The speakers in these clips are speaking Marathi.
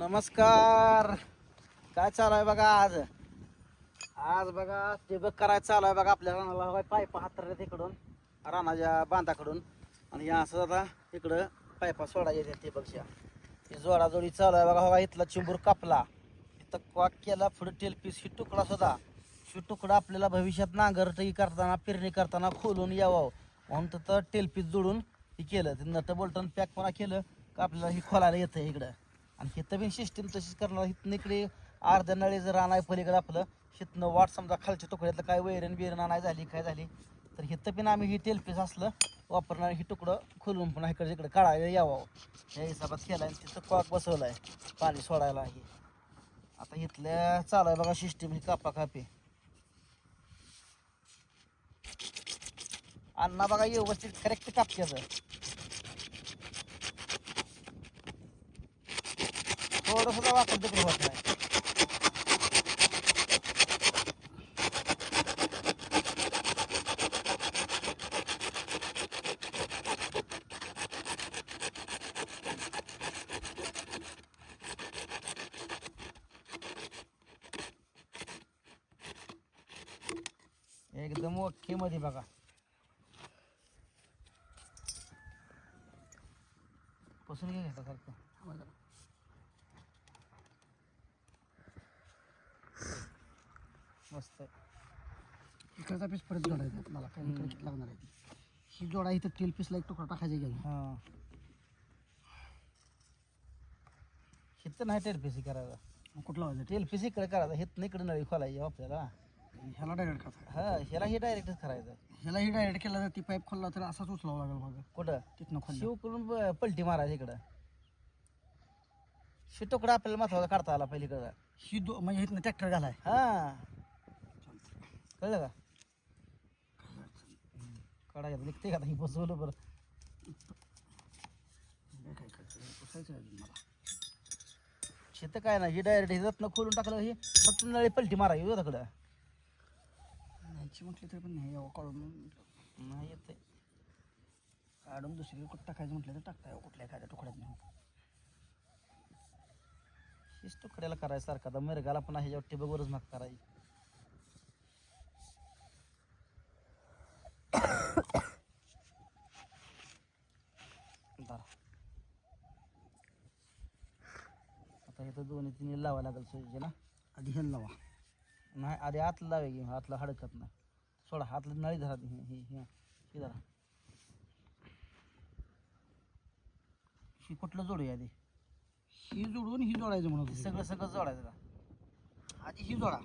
नमस्कार. काय चालू आहे बघा आज? आज बघा ते बघ करायचं चालू आहे बघा आपल्या रानाला. पायपा हातरल्या तिकडून रानाच्या बांधाकडून. आणि या असं आता इकडं पायपा सोडायचे ते बघशा ते जोडाजोडी चालू आहे बघा. बघा इथला चिंबूर कापला. इथं कॉक केला पुढे टेलपीस ही तुकडा सुद्धा. ही तुकडा आपल्याला भविष्यात नांगरटी करताना पेरणी करताना खोलून यावं. म्हणून तर टेलपीस जोडून हे केलं. ते नट बोलटन पॅक पुन्हा केलं का आपल्याला ही खोलायला येतं इकडं. आणि हिथं बी सिस्टीम तशीच करणार. हिथनं इकडे अर्ध्या नळी जर आणाय पलीकडे आपलं. हिथनं वाट समजा खालच्या तुकड्यातलं काय वैरण बिरण आणाय झाली काय झाली. तर हिथं पण आम्ही ही तेलपीस असलं वापरणार. ही तुकडं खोलून पण इकडे इकडे काढायला यावं. या हिसाबात केला आणि तिथं कॉक बसवलं आहे पाणी सोडायला आहे आता इथल्या चालू आहे बघा सिस्टीम ही कापा कापी अण्णा बघा व्यवस्थित करेक्ट कापत्याचं. थोडं सुद्धा वाकड तिकडे होत नाही. एकदम ओके मध्ये बघा. पसरून घे घेता सारखं मस्त. इकडचा पीस परत जोडायचा आहे. मला काही इकडे किती लागणार आहे. ही जोडा इथं तेल पीसला एक तुकडा टाकायचा घ्या हा. हिथं नाही टेलपीसी करायचा मग कुठला वाजायचं टेलपीसी इकडे करायचा. हिथं इकडे नळी खोलायची आपल्याला. ह्याला डायरेक्ट हा ह्याला हे डायरेक्टच करायचं. ह्याला ही डायरेक्ट केला तर ती पाईप खोलला तर असाच उचलावा लागेल माझं कुठं? तिथनं खोल शिव करून ब- पलटी मारायची इकडं. शिटोकडं आपल्याला महत्त्वाचा काढता आला पहिलीकडं ही दो म्हणजे इथनं ट्रॅक्टर घालाय. हा. कळलं का? काढायचं निघते का आता? ही बसवलं बरं. हे काय करायचं पुसायचं आहे अजून मला. शेत काय नाही ही डायरेक्ट हिजतनं खोलून टाकलं ही फक्त नळी पलटी मारायची होतं न्यायची म्हटलं तरी पण नाही यावं काढून नाही येते काढून दुसरीकडे कुठं टाकायचं म्हटलं तर टाकता यावं कुठल्या एखाद्या तुकड्यात नाही हीच तुकड्याला करायचं सारखा आता मिरगाला पण ह्याच्यावर टिबगवरच माग करायची धरा. आता तिन्ही लावायला लागेल ना आधी ह्याला लावा. नाही आधी आतलं लावे की आतलं हडकत नाही. सोडा हातलं नळी धरा ही ही ही ही धरा. ही कुठलं जोडूया आधी? ही जोडून ही जोडायचं म्हणून हे सगळं सगळं जोडायचं का? आधी ही जोडा.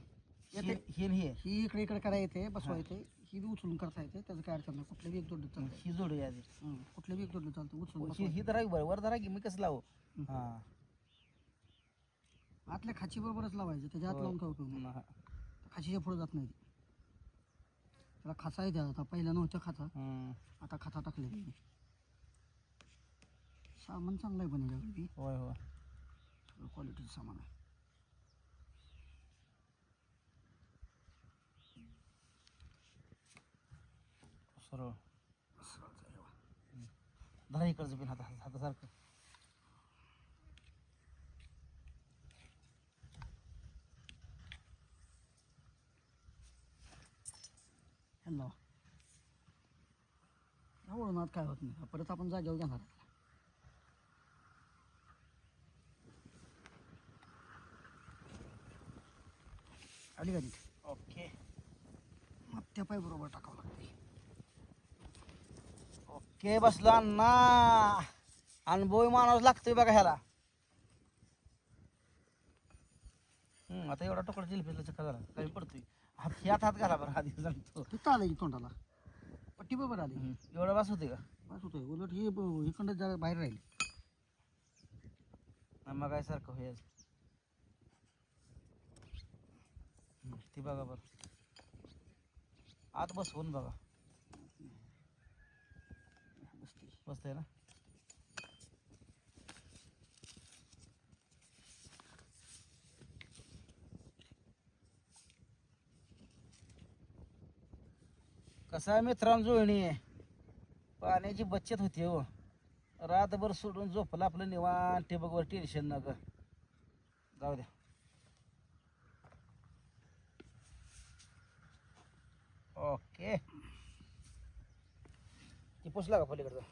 येते. ही ही ही इकडे इकडे करा येते बसवा येते. ही बी उचलून करता येते त्याचं काय अडचण नाही. कुठलं बी एक जोडलं चालतं. ही जोडूया आधी. हं, कुठलं बी एक जोडलं चालतं उचलून ही. ही धरा बरं वर धरा की मी कसं लावू? हा. आतल्या खाची बरोबरच लावायचं त्याच्या आत. लावून काय उपयोग नाही हा. खाचीच्या पुढे जात नाही. त्याला खाचा आहे त्यात आता पहिला नव्हतं खाचा हम्म. आता खाचा टाकले त्यांनी सामान चांगलं आहे पण याच्याकडे होय होय सगळं क्वालिटीचं सामान आहे सरळ बघा. धरा इकडचं पण हाता हातासारखं ह्याला लावा वळणात काय होत नाही. परत आपण जागेवर घेणार. आली ओके. मग त्या पाय बरोबर टाकावं लागते. ओके बसलो अण्णा. अनुभवी माणूस लागतोय बघा ह्याला. आता एवढा तुकडा जिलपीला चक्कर झाला. काही पडतोय. हात ह्यात हात घाला बरं आधी सांगतो. तिथं आलं की तोंडाला. पट्टी बरोबर आली. एवढा बस होते का? बस होतोय. उलट ही इकडं जरा बाहेर राहील. मग काय सारखं होईल. ती बघा बरं. आत बसवून बघा. बसते ना? कसं आहे मित्रांनो जुळणी? पाण्याची बचत होती हो. रातभर सोडून झोपलं आपलं निवांत. टेबकवर टेन्शन नका. जाऊ द्या. ओके. ती पुसला का पलीकडचा?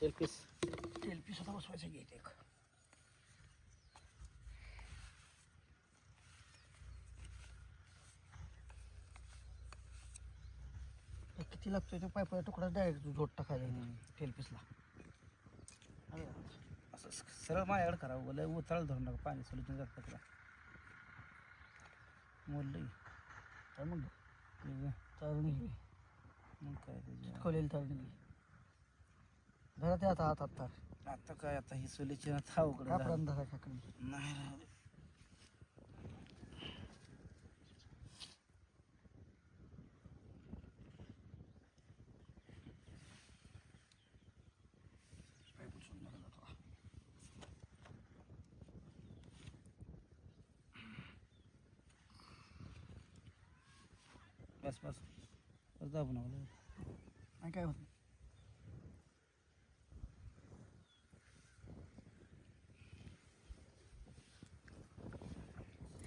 तेल पीस. होता बसवायचं घ्यायचं एक हे किती लागतोय तो पायपाचा तुकडा डायरेक्ट झोट टाकायचा इथं, तेल पीसला असं सरळ माझ्याकडे करावं बोल उतळ धरून नका पाणी सोलून जात तिला मोडलं तर मग की. तर निघली मग काय त्याच्या चिटकवलेली तर निघली धरा ते आता हातात तर. आता काय आता ही सोलीची ना अवघड नाही. बस दाबून आलं. नाही काय होत?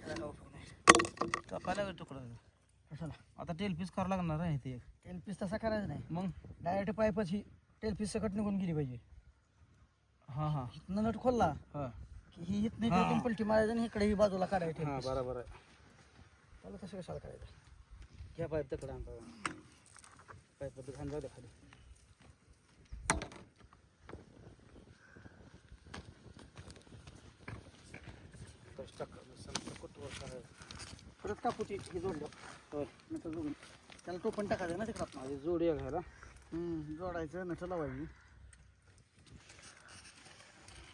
नाही. कापायला तुकडा कशाला? आता तेल पीस करावं लागणार आहे ते एक. तेल पीस तसा करायचं नाही. मग? डायरेक्ट पाईपच ही तेल पीस सकट निघून गेली पाहिजे. हां हां. इथनं नट खोलला हां. की ही इथनं. इकडून पलटी मारायचं आणि इकडे ही बाजूला हां piece. बरोबर आहे. तसं कशाला करायचं? घ्या पाईप तकडे आणता पाईप घाण जाऊ द्या खाली टाका. समजा कुठवर करायचं. परत कापू ती हे जोडलं होय. नटर जोडून त्याला टोपण टाकायचं ना तिकडं माझी जोडी घ्यायला जोडायचं नटर लावायची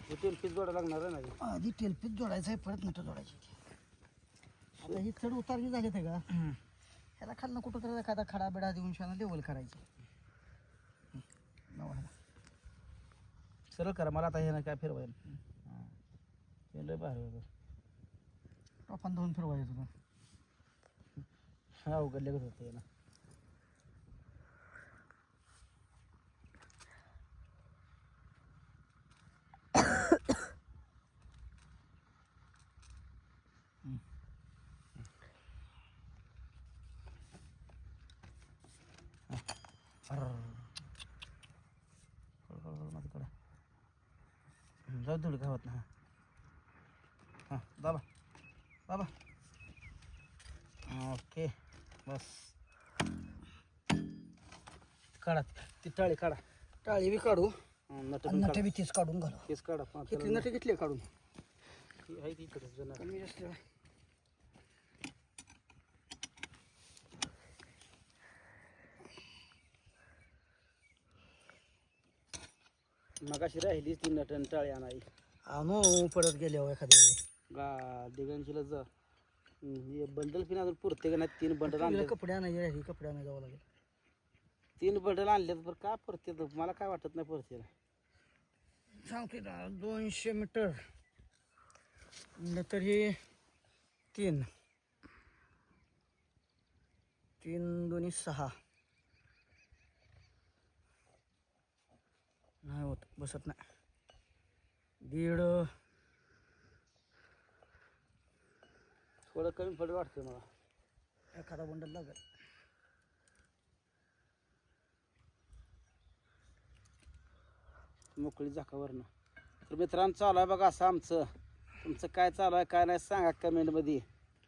हे तेल पीस जोडा लागणार आहे ना. आधी तेल पीस जोडायचं आहे परत नटर जोडायची आता ही चढ उतार जी झाले ते का त्याला खालनं कुठं तर एखादा खडा बिडा देऊन शाना लेवल करायची. सरळ करा मला आता हे ना काय फिरवायला. हां. हे लय भारी धुवून फिरवायचं. तुला हा उघडले होतं याला? जाऊ थोडी गावात ना. हां दाबा दाबा ओके बस. काढा ती टाळी काढा. टाळी बी काढू. नट. बी तीच काढून घालू. केस काढा किती नटे घेतले काढून आहे ती इकडे जुनं. कमी जास्त मगाशी राहिलीच ती नटन टाळी आणाई आणू परत गेल्यावर एखाद्या वेळी. गा दिगंशीला जा. बंडल पिन अजून पुरते का नाही तीन बंडल आणले तुला कपडे आणायचे राहिले कपडे आणायला जावं लागेल. तीन बंडल आणले तर काय पुरते मला काय वाटत नाही पुरते. सांगते ना दोनशे मीटर नंतर हे तीन. तीन दोन्ही सहा. नाही होत बसत नाही. दीड थोडं कमी पड वाटते मला. एखादा बंडल लागेल. मोकळी झाकावरनं तर मित्रांनो चालू आहे बघा असं आमचं. तुमचं काय चालू आहे काय नाही सांगा कमेंटमध्ये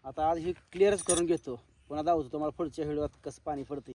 आता आज ही क्लिअरच करून घेतो. पुन्हा दावतो तुम्हाला पुढच्या व्हिडिओत कसं पाणी पडतं